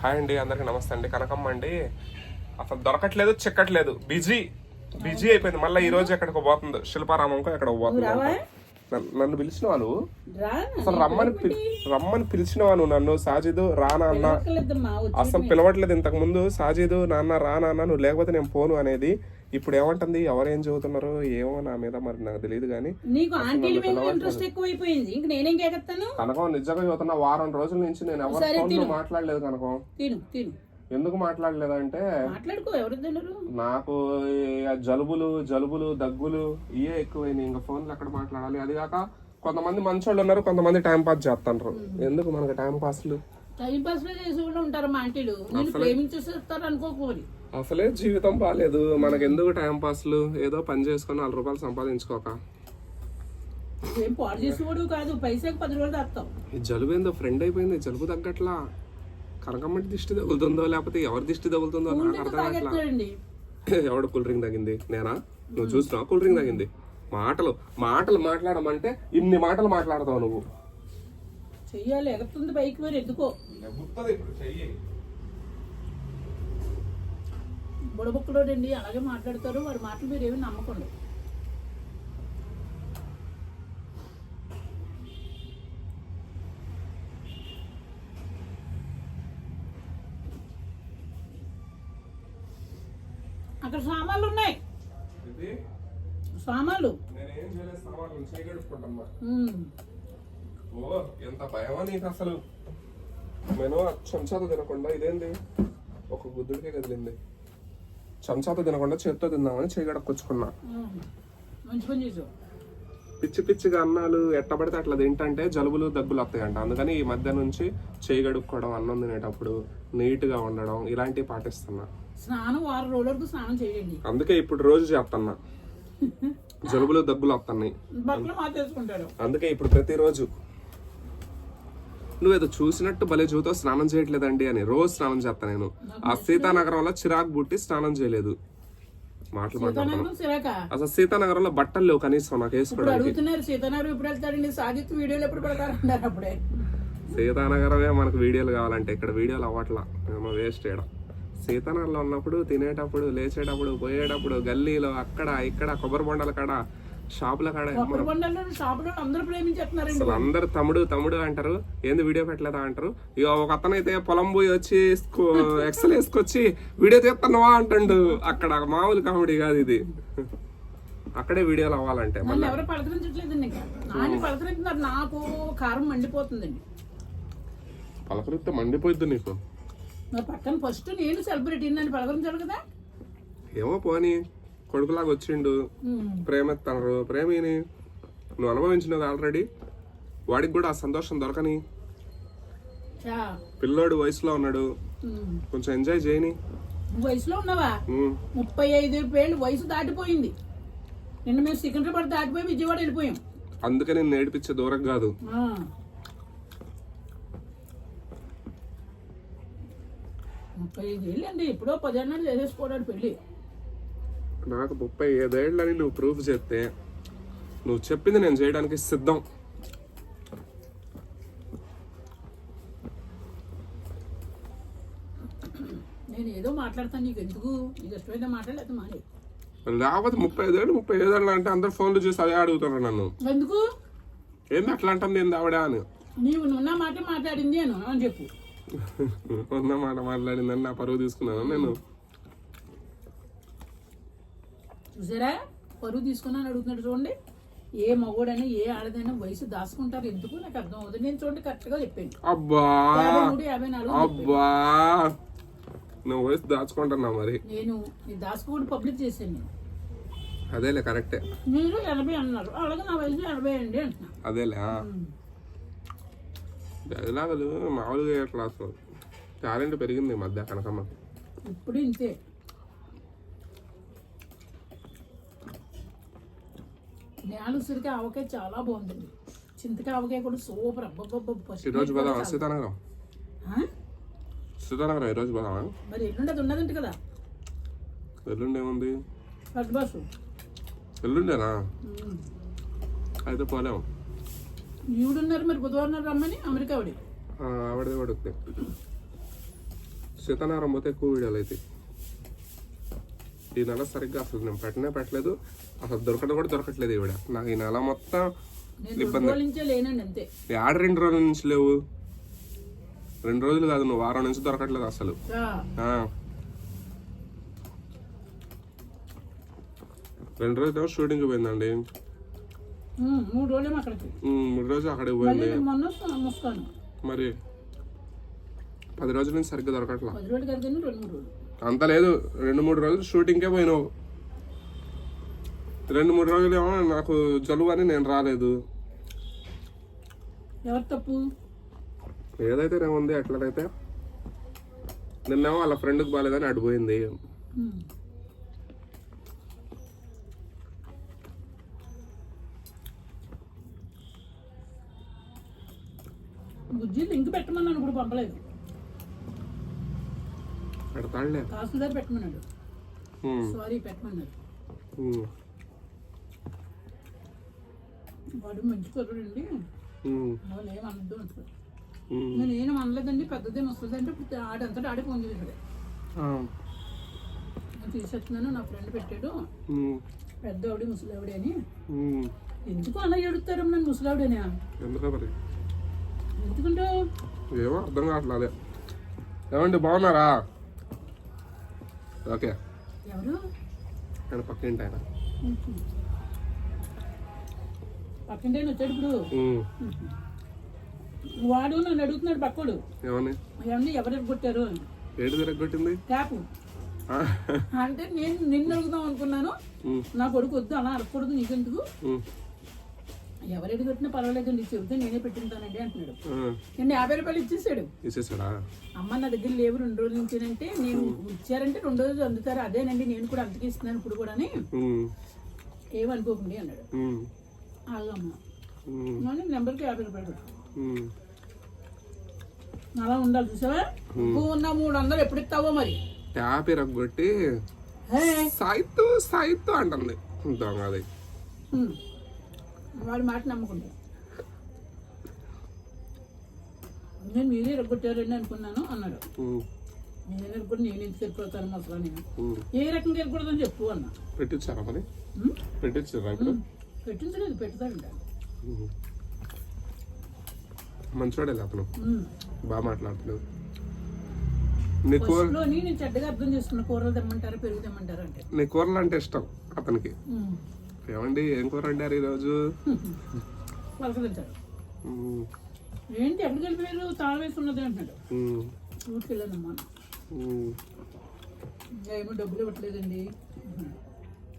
Hi అండి అందరికి నమస్తే అండి. కనకమ్మ అండి. అసలు దొరకట్లేదు చిక్కట్లేదు. బిజీ. బిజీ అయిపోయింది. మళ్ళీ ఈ రోజు ఎక్కడికి పోతుంది. శిల్పారామంకో ఎక్కడ పోతుంది? నన్ను- నువ్వు రా అసలు రమ్మని పిలి- రమ్మని పిలిచినవా నువ్వు నన్ను సాజిద్ రానా అన్న. అసలు పిలవట్లేదు ఇంతకు ముందు సాజిద్ నాన్న రా నాన్న నువ్వు లేకపోతే నేను పోను అనేది ఇప్పుడు ఏమంటుంది ఎవరేం చదువుతున్నారు? ఏమో నా మీద మరి నాకు తెలియదు కానీ నీకు ఆంటీల మీద ఇంట్రెస్ట్ ఎక్కువైపోయింది. ఇంక నేనేం కేకెత్తాను కనకం నిజంగా చదువుతున్నా వారం రోజుల నుంచి నేను ఎవరి. మాట్లాడలేదు కనకం. తిను తిను. ఎందుకు మాట్లాడలేదంటే మాట్లాడుకో ఎవరు తినరు? నాకు జలుబులు జలుబులు దగ్గులు ఇవే ఎక్కువైనాయి. ఇంకా ఫోన్లు ఎక్కడ మాట్లాడాలి? అది కాక కొంతమంది మంచోళ్ళు ఉన్నారు కొంతమంది టైం పాస్ చేస్తుంటారు ఎందుకు మనకి టైం పాస్లు టైం పాస్ చేసి కూడా ఉంటారు మా ఆంటీలు. నేను ప్రేమించేస్తారు అనుకోకూరి అసలే జీవితం బాగాలేదు మనకి ఎందుకు టైం పాస్లు ఏదో పని చేసుకొని నాలుగు రూపాయలు సంపాదించుకోక. ఏం పాడు చేసేవాడు కాదు. పైసకి పది రోజులు తెస్తాం ఈ జలుబు ఏందో ఫ్రెండ్ అయిపోయింది. జలుబు తగ్గట్లా. కనకమ్మటి దిష్టి తగులుతుందో లేకపోతే ఎవరి దిష్టి తగులుతుందో నాకు అర్థం కావట్లా. ఎవడు కూల్ డ్రింక్ తగ్గింది నేనా? నువ్వు చూసినావు కూల్ డ్రింక్ తగ్గింది మాటలు మాటలు మాట్లాడమంటే ఇన్ని మాటలు మాట్లాడతావు నువ్వు. చెయ్యాలి. ఎగుతుంది బైక్ మరి. ఎందుకో? బుడబుక్కలోడండి అలాగే మాట్లాడతారు. వారి మాటలు మీరు ఏమి నమ్మకండి. అక్కడ సామాన్లు ఉన్నాయి. సామాన్లు. ఓ ఎంత భయమా నీకు అసలు? నేను చెంచాతో తినకుండా ఇదేంది? ఒక బుద్ధుడికే కదిలింది. చెంచాతో తినకుండా చేత్తో తిందామని చేయగడకొచ్చుకున్నా పిచ్చి పిచ్చిగా అన్నాలు ఎట్టబడితే అట్లా తింటంటే జలుబులు దగ్గులు వస్తాయంట. అందుకని ఈ మధ్య నుంచి చేయి గడుక్కోవడం అన్నం తినేటప్పుడు నీట్గా ఉండడం ఇలాంటివి పాటిస్తున్నా. స్నానం వారం రోజుల వరకు స్నానం చేయండి. అందుకే ఇప్పుడు రోజు చేస్తున్నా జలుబులు దగ్గులు వస్తున్నాయి అందుకే ఇప్పుడు ప్రతిరోజు నువ్వేదో చూసినట్టు భలే చూతో స్నానం చేయట్లేదండి అని రోజు స్నానం చేస్తా నేను. ఆ సీతానగరంలో చిరాకు బుట్టి స్నానం చేయలేదు. మాటలు మాట్లాడుతున్నా సీతానగరం సిరాక అసలు సీతానగరంలో బట్టలు లేవు కనీసం నాకు వేసుకోవడానికి సీతానగరమే మనకు వీడియోలు కావాలంటే ఇక్కడ వీడియోలు అవ్వట్లా. ఏమో వేస్ట్ చేయడం. సీతానగర్లో ఉన్నప్పుడు తినేటప్పుడు లేచేటప్పుడు పోయేటప్పుడు గల్లీలో అక్కడ ఇక్కడ కొబ్బరి బొండల కాడ షాపుల కాడ షాపులో అందరూ ప్రేమించేస్తున్నారండి. అసలు అందరు తమ్ముడు తమ్ముడు అంటారు. ఏంది వీడియో పెట్టలేదా అంటారు. ఇక ఒక అతను అయితే పొలం పోయి వచ్చి ఎక్సల్ వేసుకొచ్చి వీడియో తీస్తున్నావా అంటుండు. అక్కడ మామూలు కామెడీ కాదు ఇది. అక్కడే వీడియోలు అవ్వాలంటే మళ్ళీ. ఎవరు పలకరించట్లేదండి ఇంకా. నాని పలకరించున్నారు నాకు కారం మండిపోతుందండి. పలకరిస్తే మండిపోయిద్ది నీకు. నా పక్కన ఫస్ట్ నేను సెలబ్రిటీ నన్ను పలకరించాడు కదా. ఏమో పోని. కొడుకులాగా వచ్చిండు ఉమ్. ప్రేమెత్తనరు ప్రేమిని నువ్వు అనుభవించినది ఆల్రెడీ వాడికి కూడా ఆ సంతోషం దొరకని. పిల్లోడు వయసులో ఉన్నాడు. కొంచెం ఎంజాయ్ చేయని వయసులో ఉన్నావా. ముప్పై ఐదు ఏళ్ళు వయసు దాటిపోయింది నిన్న మేము సికింద్రాబాద్ దాటిపోయి విజయవాడ వెళ్ళిపోయాం అందుకే నేను నేర్పించే దూరం కాదు. ముప్పై ఐదు ఏళ్ళు అండి ఎప్పుడో పదేళ్ళు చేసేసుకోవడానికి పెళ్ళి నాకు ముప్పై ఐదేళ్ళని నువ్వు ప్రూఫ్ చేస్తే నువ్వు చెప్పింది నేను చేయడానికి సిద్ధం. నేను ఏదో మాట్లాడతాను నీకు ఎందుకు? నీకు ఇష్టమైన మాట్లాడలేదు మానే లేకపోతే ముప్పై ఐదేళ్ళు ముప్పై ఐదేళ్ళు అంటే అందరు ఫోన్లు చూసి అదే అడుగుతున్నారు నన్ను. ఎందుకు? ఏంది అట్లా అంటుంది ఏంది ఆవిడ అని. నీవు నున్న మాట మాట్లాడింది అని చెప్పు. ఉన్న మాట మాట్లాడిందని నా పరువు తీసుకున్నాను నేను? చూసారా? పరువు తీసుకున్నాను అడుగుతున్నాడు చూడండి. ఏ మగోడైనా ఏ ఆడదైనా వయసు దాచుకుంటారు ఎందుకు? నాకు అర్థం అవుతుంది నేను చూడండి కరెక్ట్గా చెప్పాను. అబ్బా! యాభై మూడు యాభై నాలుగు అబ్బా! నువ్వు వయసు దాచుకుంటున్నా మరి. నేను ఈ దాచుకోవడం పబ్లిక్ చేశాను నేను. అదేలే కరెక్టే మీరు ఎనభై అన్నారు. అలాగే నా వయసు ఎనభై అండి అంటున్నా. అదేలే ఆ. డైలాగులు మామూలుగా అసలు టాలెంట్ పెరిగింది ఈ మధ్య కనకమ్మ. ఇప్పుడు ఇంతే. నేలసరికి ఆవకాయ చాలా బాగుందండి చింతకాయ ఆవకాయ కూడా సూపర్. అబ్బబ్బబ్బ ఈరోజు పోదామా సీతానగరం. సీతానగరం ఈరోజు పోదామా మరి ఎల్లుండి అది ఉన్నదంట కదా. ఎల్లుండి ఏముంది? బస్సు ఎల్లుండేనా? అయితే పోలేము. ఈవిడున్నారు మరి బుధవారం రమ్మని అమెరికా ఆవిడ ఆవిడదే పడుతుంది సీతారాం పోతే ఎక్కువ వీడియోలు అయితే ఈ నెల సరిగ్గా అసలు నేను పెట్టనే పెట్టలేదు. అసలు దొరకడం కూడా దొరకట్లేదు ఈవిడ. నాకు ఈ నెల మొత్తం ఈ ఆడ రెండు రోజుల నుంచి లేవు. రెండు రోజులు కాదు నువ్వు వారం నుంచి దొరకట్లేదు అసలు. రెండు రోజులు షూటింగ్ పోయిందండి. మూడు రోజులు అక్కడికి పోయింది. మరి పది రోజుల నుంచి సరిగ్గా దొరకట్లా. అంత లేదు. రెండు మూడు రోజులు షూటింగ్కే పోయినావు. రెండు మూడు రోజులు ఏమో నాకు జలుబు అని నేను రాలేదు. ఎవరు తప్పు? ఏదైతే ఏముంది ఎట్లనైతే నిన్నేమో వాళ్ళ ఫ్రెండ్కి బాగాలేదని అడిపోయింది. బుజ్జి లింక్ పెట్టమన్నాను ఇప్పుడు పంపలేదు. పెడతాడులే. తహసీల్దార్ పెట్టమన్నాడు. సారీ పెట్టమన్నాడు. వాడు మంచి ఉమ్, వాళ్ళు ఏం అనద్దు అంటారు. నేను ఏం అనలేదండి పెద్దదేం వస్తుంది అంటే ఇప్పుడు ఆడంతటా ఆడే ఫోన్ చేశాడు నేను తీసేస్తున్నాను నా ఫ్రెండ్ పెట్టాడు. పెద్ద ఆవిడ ముసలావిడ అని. ఎందుకు అలా ఎడుతారు నన్ను ముసలావిడని? ఎందుకంటే? ఏమో అర్థం కావట్లేదు ఏమండి బాగున్నారా? ఓకే. ఎవరు? నేను పక్కింటి ఆయన. పక్కింటే వచ్చాడు ఇప్పుడు. వాడు నన్ను అడుగుతున్నాడు పక్కోడు. ఏమని? ఏమన్నా ఎవరు కొట్టారు ఏడు తిరగొట్టింది క్యాప్. ఆ, అంటే నేను నిన్ను అడుగుదాం అనుకున్నాను. నా కొడుకు వద్దు అలా అడగకూడదు నీకెందుకు? ఎవరెడు కొట్టినా పర్వాలేదండి చెబితే నేనే పెట్టింటానండి అంటున్నాడు. నేను యాభై రూపాయలు ఇచ్చేసాడు. ఇచ్చేసాడా? అమ్మ నా దగ్గర లేవు రెండు రోజుల నుంచి అంటే నేను ఇచ్చారంటే రెండు రోజులు అందుతారు అదేనండి నేను కూడా అంతకి ఇస్తున్నాను ఇప్పుడు కూడా ఏమనుకోకండి అన్నాడు. నేను నెంబర్కి యాభై రూపాయలు. అలా ఉండాలి చూసావా? ఎక్కువ ఉన్న మూడు వందలు ఎప్పుడు ఇస్తావో మరి? ట్యాప్ ఇరగొట్టి సాయిత్తు సాయిత్తు అంటుంది. దొంగ అది హ్మ్. వాడి మాట నమ్మకుండా నేను మీరే ఎరగొట్టారండి అనుకున్నాను అన్నాడు. నేను ఎరగొట్టి నేను ఎందుకు ఎరగొడతాను అసలు నేను. ఏ రకంగా ఎరగొడదని చెప్పు అన్న. పెట్టించారా మరి? పెట్టించారా ఇప్పుడు? పెట్టించలేదు పెడతాడంట. ఉమ్. మంచోడే అతను. బాగా మాట్లాడుతున్నాడు. నీ కూర నేను చెడ్డగా అర్థం చేసుకున్న కూరలు తెమ్మంటారా పెరుగు తెమ్మంటారా అంటే. నీ కూరలు అంటే ఇష్టం అతనికి. ఏమండి ఏం కూర వండారు ఈరోజు? ఏంటి ఎక్కడికి వెళ్ళిపోయారు? తాళం వేసి ఉన్నది అంటున్నాడు. ఊరికి వెళ్ళానమ్మా ఏమో డబ్బులు ఇవ్వట్లేదండి.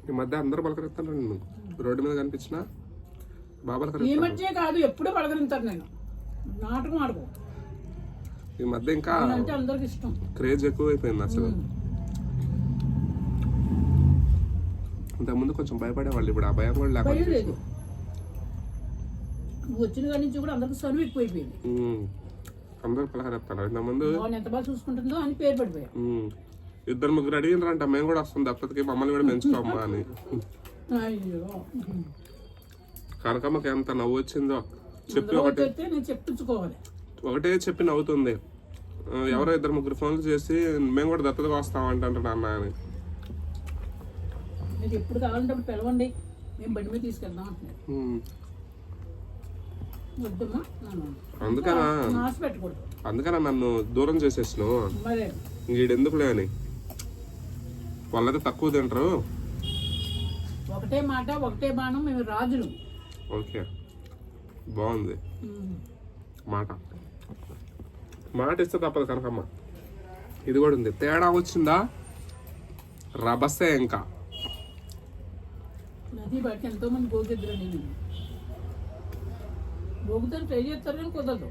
ఈ మధ్య అందరూ పలకరిస్తాను నిన్ను. రోడ్డు మీద కనిపించినా బాగా ఈ మధ్య కాదు ఎప్పుడూ పలకరింతారు నేను నాటకం ఆడుకో ఈ మధ్య ఇంకా అందరికి ఇష్టం. క్రేజ్ ఎక్కువైపోయింది అసలు. ఇంతకుముందు కొంచెం భయపడేవాళ్ళు ఇప్పుడు ఆ భయం కూడా లేకుండా నువ్వు వచ్చిన కాడి నుంచి కూడా అందరికి ఎక్కువైపోయింది. ఉమ్. అందరూ పలకరిస్తారు ఇంతకుముందు ఎంత బాగా చూసుకుంటుందో అని పేరు పడిపోయా ఉమ్. ఇద్దరు ముగ్గురు అడిగినారంట మేము కూడా వస్తాం దత్తతకి మమ్మల్ని కూడా పెంచుకోమ్మా అని. అయ్యో. కనకమ్మకి ఎంత నవ్వు వచ్చిందో. చెప్పి ఒకటి వచ్చేస్తే నేను చెప్పించుకోవాలి. ఒకటే చెప్పి నవ్వుతుంది. ఆ, ఎవరో ఇద్దరు ముగ్గురు ఫోన్లు చేసి మేము కూడా దత్తతకు వస్తాం అంటారు అన్న అని. మీకు ఎప్పుడు కావాలంటే అప్పుడు పిలవండి. మేము బండి మీద తీసుకెళ్దాం అంటున్నారు. వద్దమ్మా. అందుకనా? ఆశ పెట్టకూడదు. అందుకనా నన్ను దూరం చేసేసినావు మరే. వీడెందుకులే అని. వాళ్ళైతే తక్కువ తింటారు. ఒకటే మాట ఒకటే బాణం మేము రాజులు. ఓకే. బాగుంది. మాట. మాట ఇస్తే తప్పదు కనకమ్మ. ఇది కూడా ఉంది. తేడా వచ్చిందా? రభసే ఇంకా. నది బట్టి ఎంతో మంది గోగిద్దరండి నేను. గోగుతాను ట్రై చేస్తారు కానీ కుదరదు.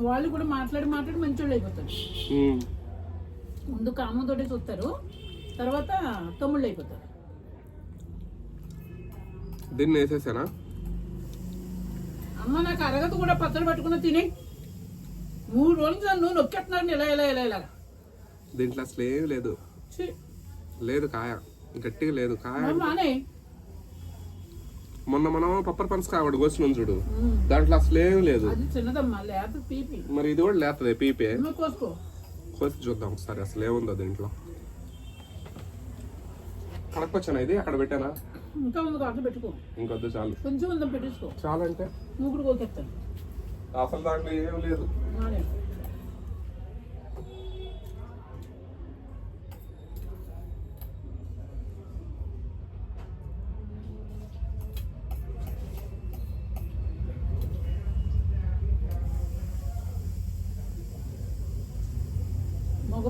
వాళ్ళు కూడా మాట్లాడి మాట్లాడి మంచోళ్ళు అయిపోతారు. ఉమ్. ముందు కామంతోటే చూస్తారు తర్వాత తమ్ముళ్ళు అయిపోతారు. దీన్ని వేసేసానా? అమ్మ నాకు అరగదు కూడా పచ్చడి పట్టుకున్న తిని. మూడు రోజులు నన్ను నొక్కెట్టున్నాను ఇలా ఇలా ఇలా ఇలా. దీంట్లో అసలు ఏం లేదు. ఛీ, లేదు కాయ. గట్టిగా లేదు. కాయ మొన్న మనం పప్పర్ పనసకాయ ఒకటి కోసినాం చూడు. దాంట్లో అసలు ఏం లేదు. మరి ఇది కూడా లేతదే పీపే. కోసి చూద్దాం ఒకసారి అసలు ఏముందో దీంట్లో. కడకొచ్చానా ఇది? అక్కడ పెట్టానా? ఇంకా ఉంది పెట్టుకో. ఇంకొద్దు చాలు. కొంచెం ఉందా పెట్టేసుకో. చాలంటే. నువ్వు కూడా కోకెత్తాను అసలు దాంట్లో ఏం లేదు.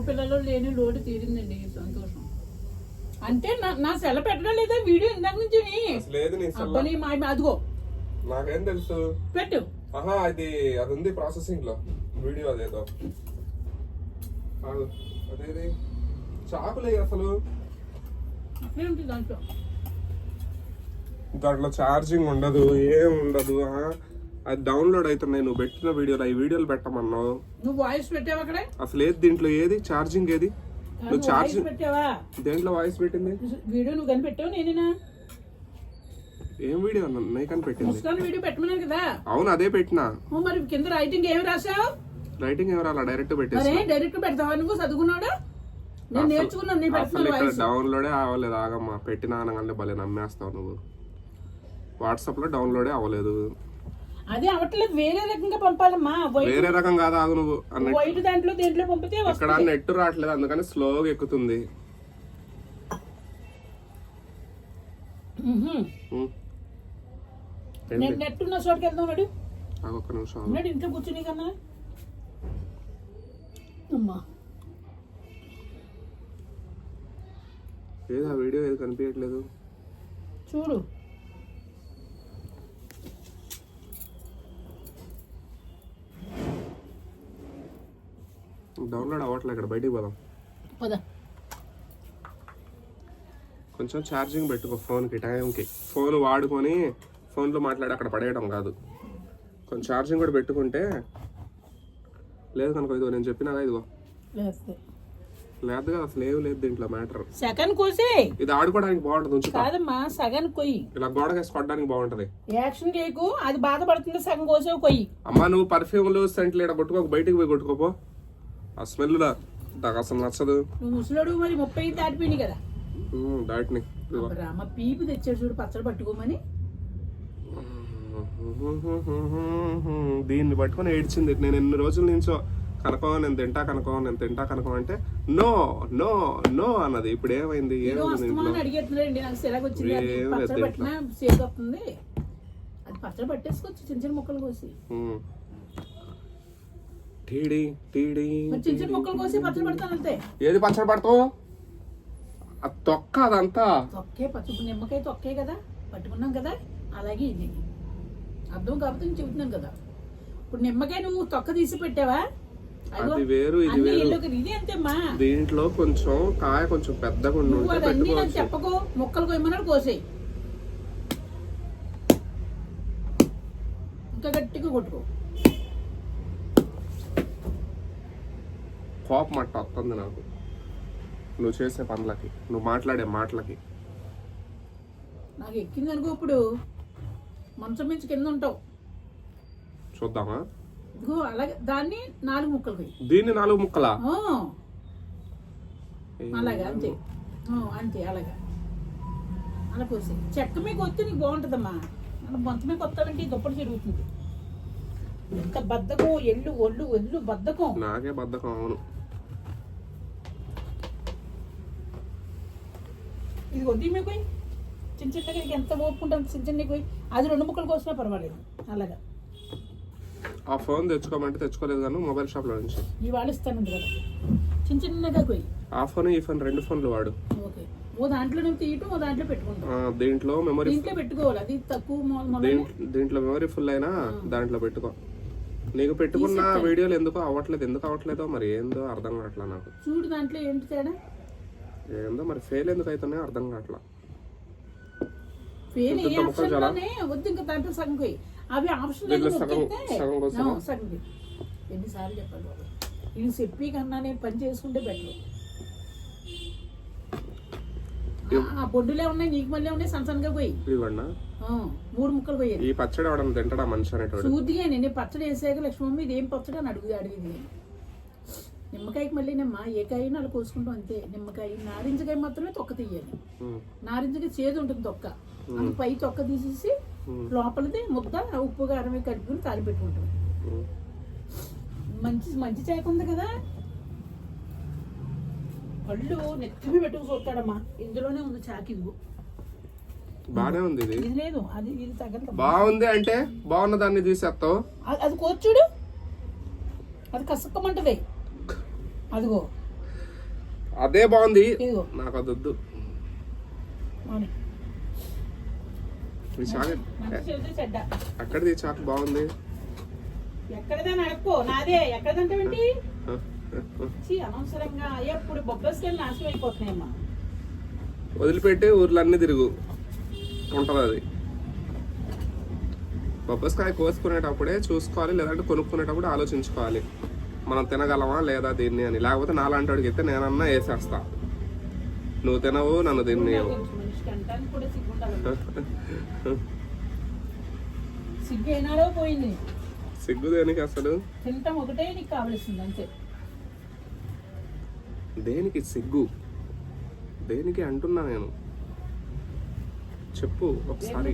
నానే. మగపిల్లలో లేని లోటు తీరిందండి సంతోషం. అంటే నా సెల పెట్టడం లేదా వీడియో ఇందాక నుంచి మా అదిగో. నాకేం తెలుసు? పెట్టు. ఆహా అది అది ఉంది ప్రాసెసింగ్లో. వీడియో అదేదో. అదేది? చాకులే అసలు. దాంట్లో. దాంట్లో ఛార్జింగ్ ఉండదు ఏం ఉండదు? అది డౌన్లోడ్ అవుతున్నాయి నువ్వు పెట్టిన వీడియోలు ఈ వీడియోలు పెట్టమన్నావు. నువ్వు వాయిస్ పెట్టావా అక్కడే? అసలు ఏది దీంట్లో ఏది? ఛార్జింగ్ ఏది? నువ్వు ఛార్జింగ్ పెట్టావా? దేంట్లో వాయిస్ పెట్టింది? వీడియో నువ్వు కనిపెట్టావు నేనేనా? ఏం వీడియో నీకని పెట్టింది ముస్కాన్ వీడియో పెట్టమన్నాను కదా. అవును అదే పెట్టినా. మరి కింద రైటింగ్ ఏమి రాసావు రైటింగ్ ఎవరు అలా డైరెక్ట్ పెట్టేసి డైరెక్ట్ పెడతావా నువ్వు? చదువుకున్నాడు? నేను నేర్చుకున్నాను నీ ఇక్కడ వాయిస్ డౌన్లోడే అవ్వలేదు. ఆగమ్మా పెట్టినా అనగానే భలే నమ్మేస్తావు నువ్వు. వాట్సాప్లో డౌన్లోడే అవ్వలేదు. అదే అవట్లేదు వేరే రకంగా పంపాలమ్మా. వేరే రకం కాదు ఆగు నువ్వు వైట్ దాంట్లో దేంట్లో పంపితే ఇక్కడ వస్తుంది నెట్ రావట్లేదు అందుకని స్లోగా ఎక్కుతుంది. నేను నెట్ ఉన్న చోటుకి వెళ్దాం ఆగు ఒక్క నిమిషం. ఉన్నాడు ఇంట్లో కూర్చుని కన్నా? అమ్మా. ఏది ఆ వీడియో? ఏది కనిపించట్లేదు. చూడు. డౌన్లోడ్ అవ్వట్లేదు ఇక్కడ బయటికి పోదాం. పద. కొంచెం ఛార్జింగ్ పెట్టుకో ఫోన్కి టైంకి. ఫోన్ వాడుకొని ఫోన్లో మాట్లాడి అక్కడ పడేయడం కాదు. కొంచెం ఛార్జింగ్ కూడా పెట్టుకుంటే లేదు కనుక ఇదిగో నేను చెప్పినా ఇదిగో? లేదు కదా అసలు ఏం లేదు దీంట్లో మ్యాటర్. సెకండ్ కోసి. ఇది ఆడుకోవడానికి బాగుంటుంది ఉంచుకో. కాదమ్మా సగం కొయ్యి. ఇలా గోడకేసి కొట్టడానికి బాగుంటది. యాక్షన్ కేకు అది బాధపడుతుంది సగం కోసేవి కొయ్యి. అమ్మా నువ్వు పర్ఫ్యూమ్లు సెంట్లు ఇక్కడ కొట్టుకోక బయటికి పోయి కొట్టుకోపో. ఆ స్మెల్ నాకు అసలు నచ్చదు నువ్వు ముసలాడు మరి ముప్పై దాటిపోయినాయి కదా దాటిని. రామ పీపు తెచ్చాడు చూడు పచ్చడి పట్టుకోమని దీన్ని పట్టుకొని ఏడ్చింది నేను ఎన్ని రోజుల నుంచో కనకం నేను తింటా కనకం నేను తింటా కనకం అంటే నో నో నో అన్నది ఇప్పుడు ఏమైంది ఏమైంది ఇంట్లో పచ్చడి పట్టేసుకోవచ్చు చిన్న చిన్న ముక్కలు కోసి. టీడి టీడి చిన్న చిన్న ముక్కలు కోసి పచ్చడి పడతాను అంతే. ఏది పచ్చడి పడతావు? ఆ తొక్క అదంతా? తొక్కే పచ్చి నిమ్మకాయ తొక్కే కదా పట్టుకున్నాం కదా అలాగే ఇది. అర్థం కాకపోతే నేను చెబుతున్నాను కదా. ఇప్పుడు నిమ్మకాయ నువ్వు తొక్క తీసి పెట్టావా? అది వేరు ఇది వేరు. ఇది అంతేమ్మా. దీంట్లో కొంచెం కాయ కొంచెం పెద్దగా ఉండి నువ్వు అదన్నీ నాకు చెప్పకు ముక్కలు కొయ్యమన్నాడు కోసేయి. ఇంకా గట్టిగా కొట్టుకో. కోపం అట్ట వస్తుంది నాకు. నువ్వు చేసే పనులకి నువ్వు మాట్లాడే మాటలకి. నాకు ఎక్కింది అనుకో ఇప్పుడు. మంచం మించి కింద ఉంటావు. చూద్దామా? ఇదిగో అలాగే దాన్ని నాలుగు ముక్కలు కొయ్యి దీన్ని నాలుగు ముక్కలా? ఆ, అలాగా అంతే. ఆ, అంతే అలాగా. అలా కోసి. చెక్క మీద కొత్తే నీకు బాగుంటుందమ్మా. అలా బొంత మీద కొత్తావంటే దుప్పటి తిరుగుతుంది ఎంత బద్దకం ఎల్లు ఒళ్ళు ఒళ్ళు బద్దకం నాకే బద్ధకం అవును. ఇది వద్దు మీకు చిన్న చిన్నగా నీకు ఎంత ఓపుకుంటాం చిన్న చిన్న పోయి అది రెండు ముక్కలు కోసినా పర్వాలేదు. అలాగా. ఆ ఫోన్ తెచ్చుకోమంటే తెచ్చుకోలేదు కానీ మొబైల్ షాప్లో నుంచి. ఇవాళ ఇస్తాను కదా. చిన్న చిన్నగా పోయి. ఆ ఫోన్ ఈ ఫోన్ రెండు ఫోన్లు వాడు. ఓకే. ఓ దాంట్లో తీయటం ఓ దాంట్లో పెట్టుకుంటాం. ఆ, దీంట్లో మెమరీ దీంట్లో పెట్టుకోవాలి. అది తక్కువ దీంట్లో మెమరీ ఫుల్ అయినా దాంట్లో పెట్టుకో. నీకు పెట్టుకున్న వీడియోలు ఎందుకో అవ్వట్లేదు ఎందుకు అవ్వట్లేదో మరి ఏందో అర్థం కావట్లా నాకు. చూడు దాంట్లో ఏంటి తేడా? ఏందో మరి ఫెయిల్ ఎందుకు అవుతున్నాయో అర్థం కావట్లా? ఫెయిల్ ఏ ఇంత ముక్కలు ఆప్షన్ చాలా? లోనే వద్దు ఇంకా దాంట్లో సగం పోయి అవి ఆప్షన్ సగం- పోయి ఎన్నిసార్లు చెప్పాలి బాబు? ఇది చెప్పి కన్నా నేను పని చేసుకుంటే బెటర్ ఆ బొడ్డులే ఉన్నాయి నీకు మళ్ళీ ఉన్నాయి సన్నసన్నగా పోయి ఇదిగోండి ఆ, మూడు ముక్కలు పోయాయి ఈ పచ్చడి తింటాడా మనిషి సూదిగా నేను పచ్చడి వేసాక లక్ష్మమ్మ ఇది ఏం పచ్చడి అని అడుగు అడిగింది నిమ్మకాయకి మళ్ళీ నిమ్మ ఏ కాయ అలా కోసుకుంటాం అంతే. నిమ్మకాయ నారింజకాయ మాత్రమే తొక్క తీయాలి. నారింజకాయ చేదు ఉంటుంది తొక్క. అందుకు పై తొక్క తీసేసి లోపలిది ముద్ద ఉప్పు కారం కలుపుకుని తాలి పెట్టుకుంటాం ఉమ్. మంచి మంచి చేక ఉంది కదా? కళ్ళు నెత్తిమి పెట్టుకు చూస్తాడమ్మా ఇందులోనే ఉంది చాకి ఇదిగో బానే ఉంది ఇది. ఇది లేదు అది ఇది తగ్గదు బాగుంది అంటే బాగున్న దాన్ని తీసేస్తావు. అది- అది కోర్చుడు అది కసక్కమంటది. అదిగో. అదే బాగుంది. ఇదిగో. నాకు అది వద్దు. ఈ చాకు అక్కడిది బాగుంది. నాదే. ఎక్కడదంటే అనవసరంగా. ఎప్పుడు బొబ్బస్కెళ్ళి నాశనం అయిపోతున్నాయమ్మా. వదిలిపెట్టి ఊర్లన్నీ తిరుగు. ఉంటది అది బొబ్బస్కాయ కోసుకునేటప్పుడే చూసుకోవాలి లేదంటే కొనుక్కునేటప్పుడు ఆలోచించుకోవాలి. మనం తినగలమా లేదా దీన్ని అని? లేకపోతే నాలాంటి వాడికి అయితే నేనన్నా వేసేస్తా. నువ్వు తినవు నన్ను కూడా సిగ్గు దేనికి అసలు? దేనికి సిగ్గు? దేనికి అంటున్నా నేను? చెప్పు ఒకసారి.